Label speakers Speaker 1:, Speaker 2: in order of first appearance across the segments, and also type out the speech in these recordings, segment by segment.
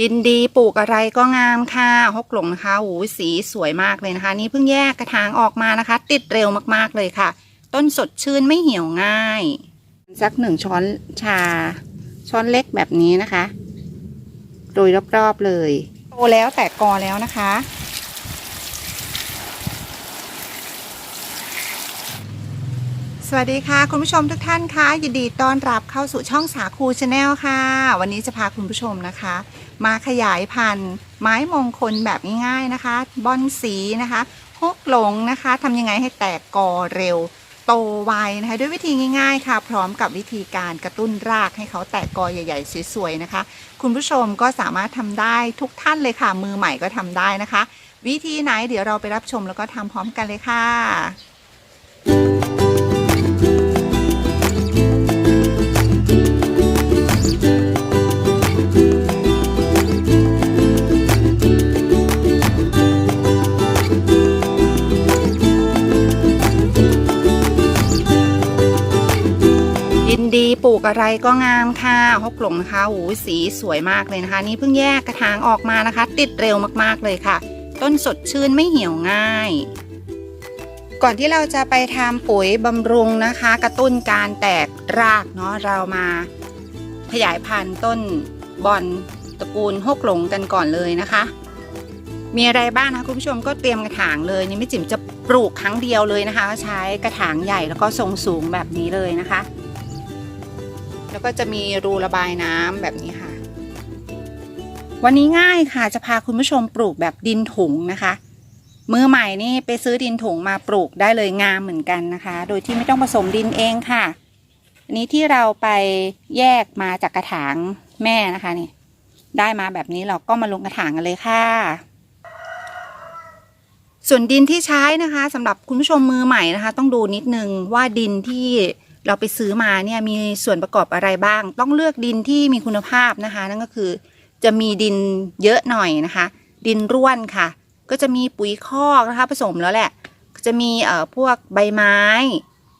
Speaker 1: ดินดีปลูกอะไรก็งามค่ะฮกหลงนะคะโอ้สีสวยมากเลยนะคะ นี่เพิ่งแยกกระถางออกมานะคะ ติดเร็วมากๆเลยค่ะ ต้นสดชื่นไม่เหี่ยวง่าย สักหนึ่งช้อนชา ช้อนเล็กแบบนี้นะคะ โดยรอบๆเลย โตแล้วแตกกอแล้วนะคะ สวัสดีค่ะ คุณผู้ชมทุกท่านคะยินดีต้อนรับเข้าสู่ช่องสาคูชาแนลค่ะ วันนี้จะพาคุณผู้ชมนะคะ มาขยายพันธุ์ ไม้มงคลแบบง่ายๆนะคะ บอนสีนะคะฮกหลงนะคะทำยังไงให้แตกกอเร็ว โตไวนะคะ ด้วยวิธีง่าย ๆ ค่ะ พร้อมกับวิธีการกระตุ้นรากให้เขาแตกกอใหญ่ๆสวยๆนะคะ คุณผู้ชมก็สามารถทำได้ทุกท่านเลยค่ะ มือใหม่ก็ทำได้นะคะ วิธีไหนเดี๋ยวเราไปรับชมแล้วก็ทำพร้อมกันเลยค่ะ กอะไรก็งามค่ะฮกหลงนะคะโอ้สีสวยมากเลยนะคะ นี่เพิ่งแยกกระถางออกมานะคะ ติดเร็วมากๆเลยค่ะ ต้นสดชื่นไม่เหี่ยวง่าย ก่อนที่เราจะไปทำปุ๋ยบำรุงนะคะ กระตุ้นการแตกรากเนาะเรามาขยายพันธุ์ต้นบอนตระกูลฮกหลงกันก่อนเลยนะคะ มีอะไรบ้างนะคะคุณผู้ชมก็เตรียมกระถางเลยนี่ไม่จิ๋มจะปลูกครั้งเดียวเลยนะคะ ใช้กระถางใหญ่แล้วก็ทรงสูงแบบนี้เลยนะคะ แล้วก็จะมีรูระบายน้ำแบบนี้ค่ะ วันนี้ง่ายค่ะจะพาคุณผู้ชมปลูกแบบดินถุงนะคะ มือใหม่นี่ไปซื้อดินถุงมาปลูกได้เลยงามเหมือนกันนะคะ โดยที่ไม่ต้องผสมดินเองค่ะ อันนี้ที่เราไปแยกมาจากกระถางแม่นะคะนี่ได้มาแบบนี้เราก็มาลงกระถางกันเลยค่ะ ส่วนดินที่ใช้นะคะสำหรับคุณผู้ชมมือใหม่นะคะ ต้องดูนิดนึงว่าดินที่ เราไปซื้อมาเนี่ยมีส่วนประกอบอะไรบ้าง ต้องเลือกดินที่มีคุณภาพนะคะ นั่นก็คือจะมีดินเยอะหน่อยนะคะ ดินร่วนค่ะ ก็จะมีปุ๋ยคอกนะคะผสมแล้วแหละ จะมีเอ่อพวกใบไม้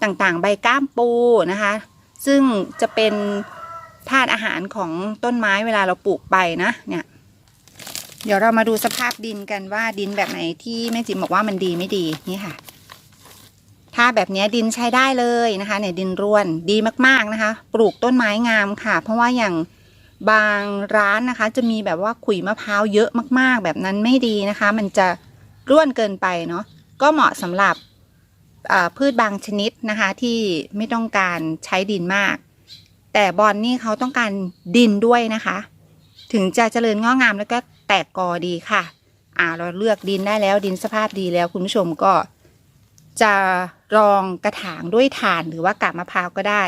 Speaker 1: ต่างๆ ใบก้ามปูนะคะ ซึ่งจะเป็นธาตุอาหารของต้นไม้เวลาเราปลูกไปนะเนี่ยเดี๋ยวเรามาดูสภาพดินกันว่าดินแบบไหนที่แม่จิ๋มบอกว่ามันดีไม่ดีนี่ค่ะ ถ้าแบบนี้ดินใช้ได้เลยนะคะเนี่ยดินร่วนดีมากๆนะคะ ปลูกต้นไม้งามค่ะ เพราะว่าอย่างบางร้านนะคะ จะมีแบบว่าขุยมะพร้าวเยอะมากๆ แบบนั้นไม่ดีนะคะ มันจะร่วนเกินไปเนาะก็เหมาะสำหรับพืชบางชนิดนะคะที่ไม่ต้องการใช้ดินมาก แต่บอลนี่เขาต้องการดินด้วยนะคะ ถึงจะเจริญงอกงามแล้วก็แตกกอดีค่ะ อ่าเราเลือกดินได้แล้วดินสภาพดีแล้วคุณผู้ชมก็ จะรองกระถางด้วยถ่านหรือว่ากาบมะพร้าวก็ได้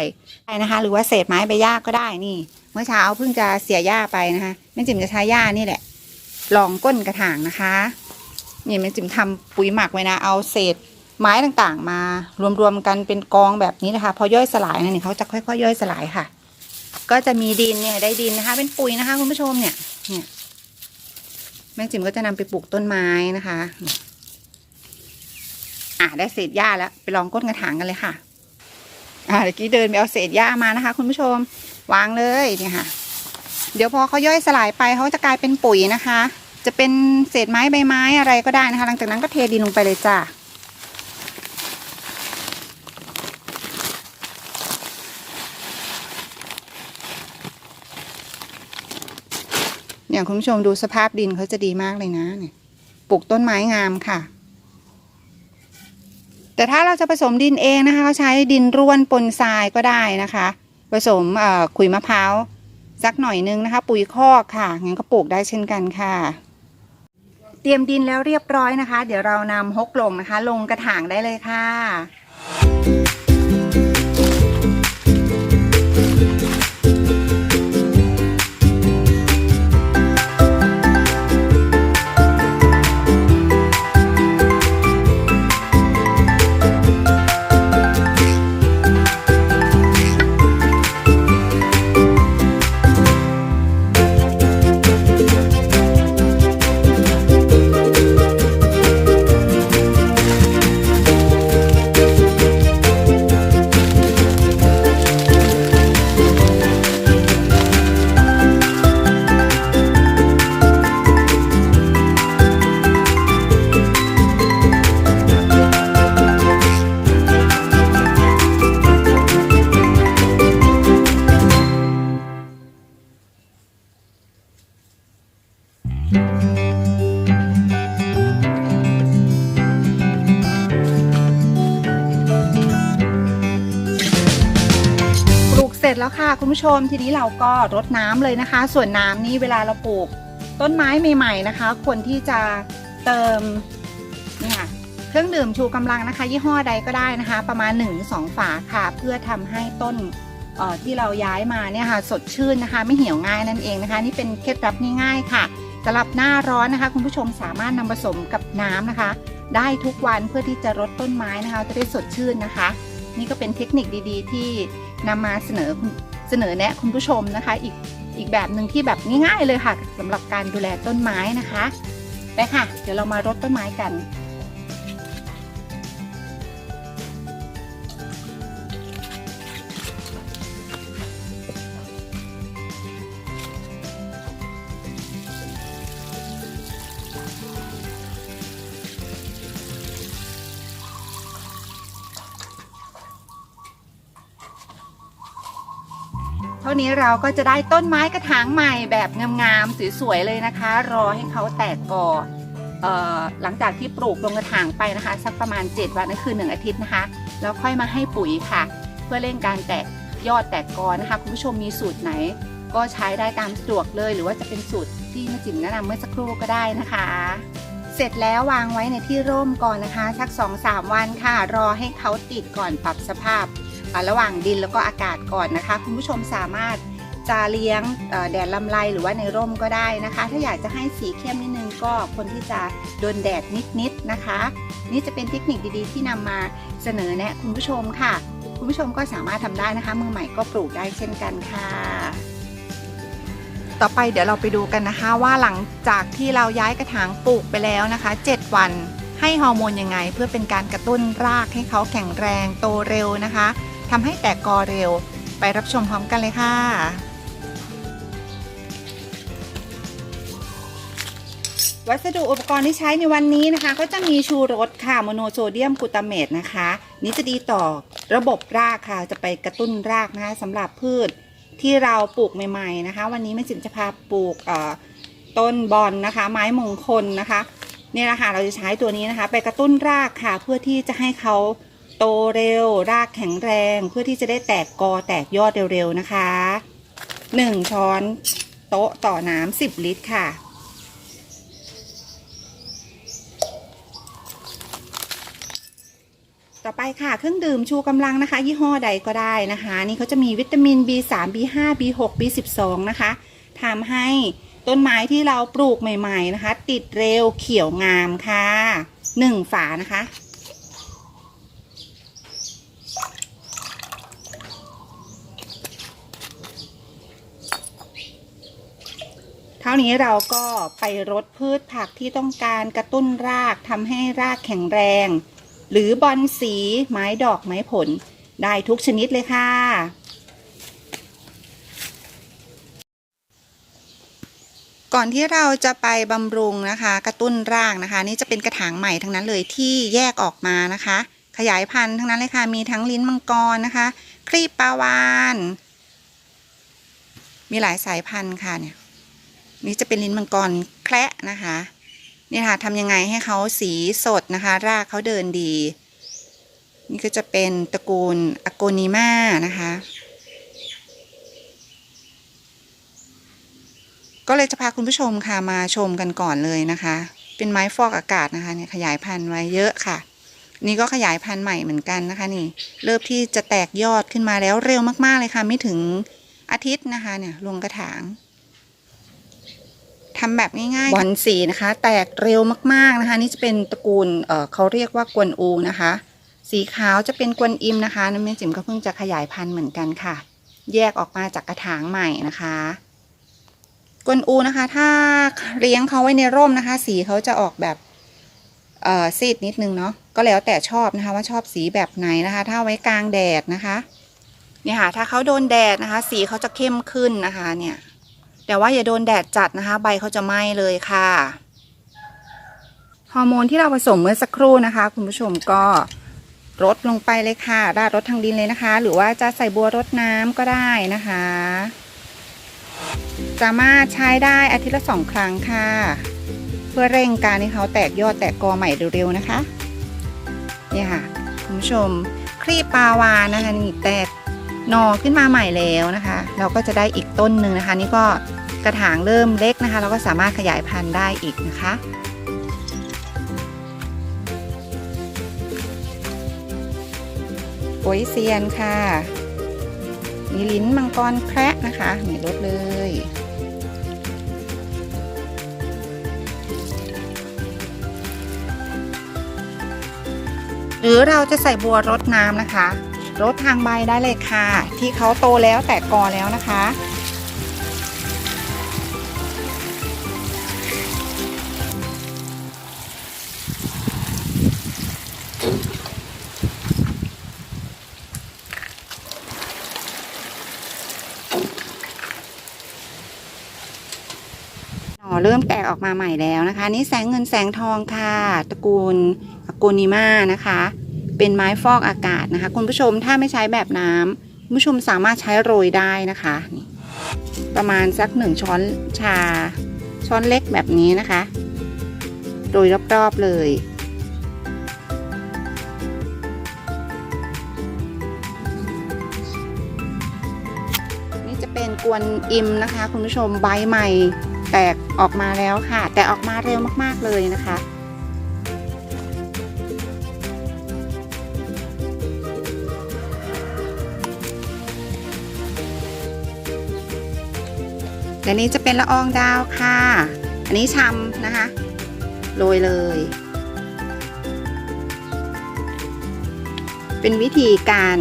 Speaker 1: นะคะ หรือว่าเศษไม้ใบหญ้าก็ได้นี่ เมื่อเช้าเพิ่งจะเสียหญ้าไปนะคะแม่จิ๋มจะใช้หญ้านี่แหละรองก้นกระถางนะคะนี่แม่จิ๋มทำปุ๋ยหมักไว้นะเอาเศษไม้ต่างๆ มารวมๆกันเป็นกองแบบนี้นะคะ พอย่อยสลายนะนี่เขาจะค่อยๆย่อยสลายค่ะ ก็จะมีดินเนี่ยได้ดินนะคะ เป็นปุ๋ยนะคะคุณผู้ชมเนี่ยเนี่ยแม่จิ๋มก็จะนำไปปลูกต้นไม้นะคะ อะได้เศษหญ้าแล้วไปลองก้นกระถางกันเลยค่ะ อ่าเมื่อกี้เดินไปเอาเศษหญ้ามานะคะ คุณผู้ชมวางเลยเนี่ยค่ะ เดี๋ยวพอเขาย่อยสลายไปเขาจะกลายเป็นปุ๋ยนะคะ จะเป็นเศษไม้ใบไม้อะไรก็ได้นะคะ หลังจากนั้นก็เทดินลงไปเลยจ้าเนี่ยคุณผู้ชมดูสภาพดินเขาจะดีมากเลยนะเนี่ยปลูกต้นไม้งามค่ะ แต่ถ้าเราจะผสมดินเองนะคะเขาใช้ดินร่วนปนทรายก็ได้นะคะ ผสมขุยมะพร้าวสักหน่อยนึงนะคะ ปุ๋ยคอกค่ะงั้นก็ปลูกได้เช่นกันค่ะ เตรียมดินแล้วเรียบร้อยนะคะ เดี๋ยวเรานำฮกลงนะคะ ลงกระถางได้เลยค่ะ คุณผู้ชมทีนี้เราก็รดน้ำเลยนะคะ ส่วนน้ำนี่เวลาเราปลูกต้นไม้ใหม่ๆนะคะ ควรที่จะเติมเนี่ยค่ะเครื่องดื่มชูกำลังนะคะ ยี่ห้อใดก็ได้นะคะ ประมาณ 1-2 ฝาค่ะ เพื่อทำให้ต้นเอ่อที่เราย้ายมาเนี่ยค่ะสดชื่นนะคะ ไม่เหี่ยวง่ายนั่นเองนะคะ นี่เป็นเคล็ดลับง่ายๆค่ะสำหรับหน้าร้อนนะคะ คุณผู้ชมสามารถนำผสมกับน้ำนะคะ ได้ทุกวันเพื่อที่จะรดต้นไม้นะคะ จะได้สดชื่นนะคะ นี่ก็เป็นเทคนิคดีๆ ที่นำมาเสนอ เสนอแนะคุณผู้ชมนะคะ อีกอีกแบบหนึ่งที่แบบง่ายๆเลยค่ะสำหรับการดูแลต้นไม้นะคะไปค่ะ เดี๋ยวเรามารดต้นไม้กัน ท่านี้เราก็จะได้ต้นไม้กระถางใหม่แบบงามๆสวยๆเลยนะคะ รอให้เขาแตกกอเอ่อหลังจากที่ปลูกลงกระถางไปนะคะ สักประมาณ 7 วันนั่นคือ 1 อาทิตย์นะคะ แล้วค่อยมาให้ปุ๋ยค่ะ เพื่อเร่งการแตกยอดแตกกอนะคะคุณผู้ชมมีสูตรไหน ก็ใช้ได้ตามสะดวกเลย หรือว่าจะเป็นสูตรที่แม่จิ๋มแนะนำเมื่อสักครู่ก็ได้นะคะ เสร็จแล้ววางไว้ในที่ร่มก่อนนะคะ สัก 2-3 วันค่ะ รอให้เขาติดก่อนปรับสภาพ ระหว่างดินแล้วก็อากาศก่อนนะคะ คุณผู้ชมสามารถจะเลี้ยงแดดลำไรหรือว่าในร่มก็ได้นะคะ ถ้าอยากจะให้สีเข้มนิดนึงก็คนที่จะโดนแดดนิดๆนะคะ นี่จะเป็นเทคนิคดีๆ ที่นำมาเสนอแนะคุณผู้ชมค่ะ คุณผู้ชมก็สามารถทำได้นะคะ มือใหม่ก็ปลูกได้เช่นกันค่ะ ต่อไปเดี๋ยวเราไปดูกันนะคะว่าหลังจากที่เราย้ายกระถางปลูกไปแล้วนะคะ 7 วันให้ฮอร์โมนยังไง เพื่อเป็นการกระตุ้นรากให้เขาแข็งแรงโตเร็วนะคะ ทำให้แตกกอเร็ว ไปรับชมพร้อมกันเลยค่ะ วัสดุอุปกรณ์ที่ใช้ในวันนี้นะคะ ก็จะมีชูรสค่ะโมโนโซเดียมกลูตาเมตนะคะ นี่จะดีต่อระบบรากค่ะ จะไปกระตุ้นรากนะคะสำหรับพืชที่เราปลูกใหม่ๆนะคะ วันนี้แม่จิ๋มจะพาปลูกต้นบอนนะคะ ไม้มงคลนะคะเนี่ยแหละค่ะเราจะใช้ตัวนี้นะคะ ไปกระตุ้นรากค่ะ เพื่อที่จะให้เขา โตเร็ว รากแข็งแรง เพื่อที่จะได้แตกกอแตกยอดเร็วๆนะคะหนึ่งช้อนโต๊ะต่อน้ำสิบลิตรค่ะ ต่อไปค่ะเครื่องดื่มชูกำลังนะคะ ยี่ห้อใดก็ได้นะคะ นี่เขาจะมีวิตามิน B3 B5 B6 B12 นะคะทำให้ต้นไม้ที่เราปลูกใหม่ ๆ นะคะ ติดเร็วเขียวงามค่ะหนึ่งฝานะคะ เท่านี้เราก็ไปรดพืชผักที่ต้องการกระตุ้นรากทำให้รากแข็งแรง หรือบอนสีไม้ดอกไม้ผล ได้ทุกชนิดเลยค่ะ ก่อนที่เราจะไปบำรุงนะคะ กระตุ้นรากนะคะ นี่จะเป็นกระถางใหม่ทั้งนั้นเลยที่แยกออกมานะคะ ขยายพันธุ์ทั้งนั้นเลยค่ะ มีทั้งลิ้นมังกรนะคะ ครีบปลาวาน มีหลายสายพันธุ์ค่ะเนี่ย นี่จะเป็นลิ้นมังกรแคระนะคะนี่ค่ะทำยังไงให้เขาสีสดนะคะ รากเขาเดินดี นี่ก็จะเป็นตระกูลอโกนิมานะคะ ก็เลยจะพาคุณผู้ชมค่ะมาชมกันก่อนเลยนะคะ เป็นไม้ฟอกอากาศนะคะเนี่ยขยายพันธุ์ไว้เยอะค่ะ นี่ก็ขยายพันธุ์ใหม่เหมือนกันนะคะ นี่ เริ่มที่จะแตกยอดขึ้นมาแล้วเร็วมากๆเลยค่ะ ไม่ถึงอาทิตย์นะคะ เนี่ยลงกระถาง ทำแบบง่ายๆบอนสีนะคะ แตกเร็วมากๆนะคะ นี่จะเป็นตระกูลเเขาเรียกว่ากวนอูนะคะ สีขาวจะเป็นกวนอิมนะคะน้ำเมจิ๋มก็เพิ่งจะขยายพันธุ์เหมือนกันค่ะ แยกออกมาจากกระถางใหม่นะคะกวนอูนะคะ ถ้าเลี้ยงเขาไว้ในร่มนะคะ สีเขาจะออกแบบซีดนิดนึงเนาะก็แล้วแต่ชอบนะคะว่าชอบสีแบบไหนนะคะ ถ้าไว้กลางแดดนะคะเนี่ยค่ะถ้าเขาโดนแดดนะคะ สีเขาจะเข้มขึ้นนะคะเนี่ย แต่ว่าอย่าโดนแดดจัดนะคะ ใบเขาจะไหม้เลยค่ะฮอร์โมนที่เราผสมเมื่อสักครู่นะคะ คุณผู้ชมก็รดลงไปเลยค่ะ ราดรดทางดินเลยนะคะ หรือว่าจะใส่บัวรดน้ำก็ได้นะคะ สามารถใช้ได้อาทิตย์ละสองครั้งค่ะ เพื่อเร่งการที่เขาแตกยอดแตกกอใหม่เร็วๆนะคะนี่ค่ะคุณผู้ชมครีบปาวานนะคะนี่แตกหนอขึ้นมาใหม่แล้วนะคะ เราก็จะได้อีกต้นหนึ่งนะคะ นี่ก็ กระถางเริ่มเล็กนะคะ เราก็สามารถขยายพันธุ์ได้อีกนะคะโอยเซียนค่ะ มีลิ้นมังกรแคระนะคะมีรสเลยหรือเราจะใส่บัวรดน้ำนะคะ รดทางใบได้เลยค่ะ ที่เขาโตแล้วแตกกอแล้วนะคะ เริ่มแตกออกมาใหม่แล้วนะคะ นี่แสงเงินแสงทองค่ะตระกูลอโกนิมานะคะ เป็นไม้ฟอกอากาศนะคะ คุณผู้ชมถ้าไม่ใช้แบบน้ำคุณผู้ชมสามารถใช้โรยได้นะคะ ประมาณสักหนึ่งช้อนชา ช้อนเล็กแบบนี้นะคะ โรยรอบๆเลยนี่จะเป็นกวนอิมนะคะ คุณผู้ชมใบใหม่ แตกออกมาแล้วค่ะ แต่ออกมาเร็วมากๆเลยนะคะและนี้จะเป็นละอองดาวค่ะ อันนี้ชำนะคะ โรยเลย เป็นวิธีการ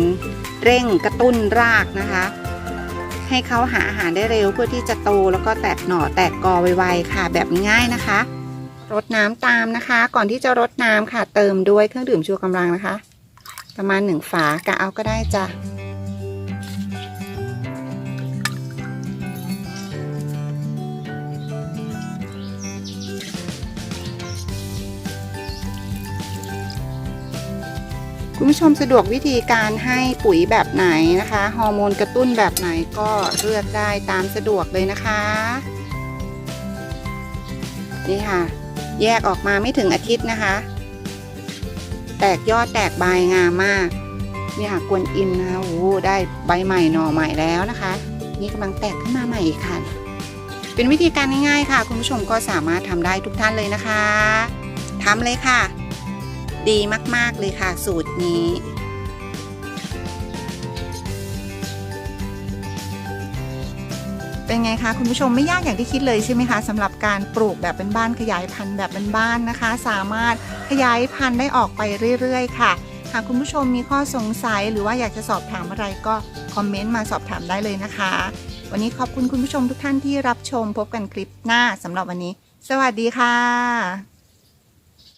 Speaker 1: เร่งกระตุ้นรากนะคะ ให้เขาหาอาหารได้เร็วเพื่อที่จะโตแล้วก็แตกหน่อแตกกอไวๆค่ะ แบบง่ายนะคะ รดน้ำตามนะคะ ก่อนที่จะรดน้ำค่ะ เติมด้วยเครื่องดื่มชูกำลังนะคะ ประมาณหนึ่งฝากะเอาก็ได้จ้ะ คุณผู้ชมสะดวกวิธีการให้ปุ๋ยแบบไหนนะคะฮอร์โมนกระตุ้นแบบไหนก็เลือกได้ตามสะดวกเลยนะคะ นี่ค่ะ แยกออกมาไม่ถึงอาทิตย์นะคะ แตกยอดแตกใบงามมากนี่ค่ะกวนอิมนะคะโอ้ได้ใบใหม่หน่อใหม่แล้วนะคะ นี่กำลังแตกขึ้นมาใหม่อีกค่ะ เป็นวิธีการง่ายๆค่ะ คุณผู้ชมก็สามารถทำได้ทุกท่านเลยนะคะทำเลยค่ะ ดีมาก ๆ เลยค่ะสูตรนี้ เป็นไงคะคุณผู้ชมไม่ยากอย่างที่คิดเลยใช่ไหมคะสำหรับการปลูกแบบเป็นบ้านขยายพันธุ์แบบเป็นบ้านนะคะ สามารถขยายพันธุ์ได้ออกไปเรื่อย ๆ ค่ะหากคุณผู้ชมมีข้อสงสัยหรือว่าอยากจะสอบถามอะไรก็คอมเมนต์มาสอบถามได้เลยนะคะ วันนี้ขอบคุณคุณผู้ชมทุกท่านที่รับชมพบกันคลิปหน้าสำหรับวันนี้ สวัสดีค่ะ